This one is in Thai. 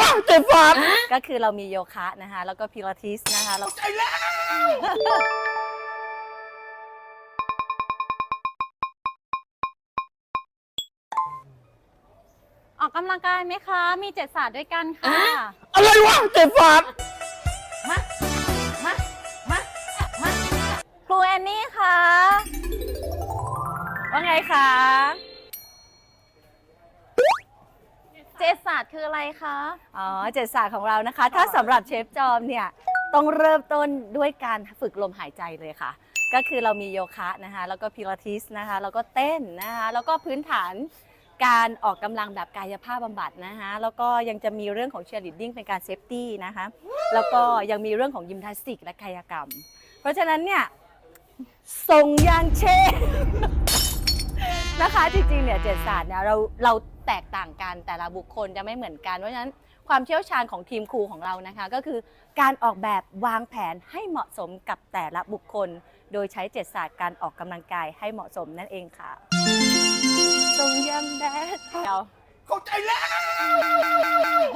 วะเจ็ดศาสตร์ก็คือเรามีโยคะนะคะ แล้วก็พิลาทิสนะคะแล้ว ใจแล้วออกกำลังกายไหมคะ มีเจ็ดศาสตร์ด้วยกันค่ะ อะไรวะเจ็ดศาสตร์มามามามาครูแอนนี่คะว่าไงคะ เจ็ดศาสตร์คืออะไรคะ อ๋อเจ็ดศาสตร์ของเรานะคะ ถ้าสำหรับเชฟจอมเนี่ยต้องเริ่มต้นด้วยการฝึกลมหายใจเลยค่ะ ก็คือเรามีโยคะนะคะ แล้วก็พิลาทิสนะคะ แล้วก็เต้นนะคะ แล้วก็พื้นฐานการออกกำลังแบบกายภาพบำบัดนะคะแล้วก็ยังจะมีเรื่องของเชียร์ลีดดิ้งเป็นการเซฟตี้นะคะแล้วก็ยังมีเรื่องของยิมนาสติกและกายกรรม เพราะฉะนั้นเนี่ยส่งยางเช่ นะคะจริงๆเนี่ยเจ็ดศาสตร์เนี่ยเราเราแตกต่างกันแต่ละบุคคลจะไม่เหมือนกันเพราะฉะนั้นความเชี่ยวชาญของทีมครูของเรานะคะ ก็คือการออกแบบวางแผนให้เหมาะสมกับแต่ละบุคคล โดยใช้เจ็ดศาสตร์การออกกำลังกายให้เหมาะสมนั่นเองค่ะทรงยังแดดเดียว เข้าใจแล้ว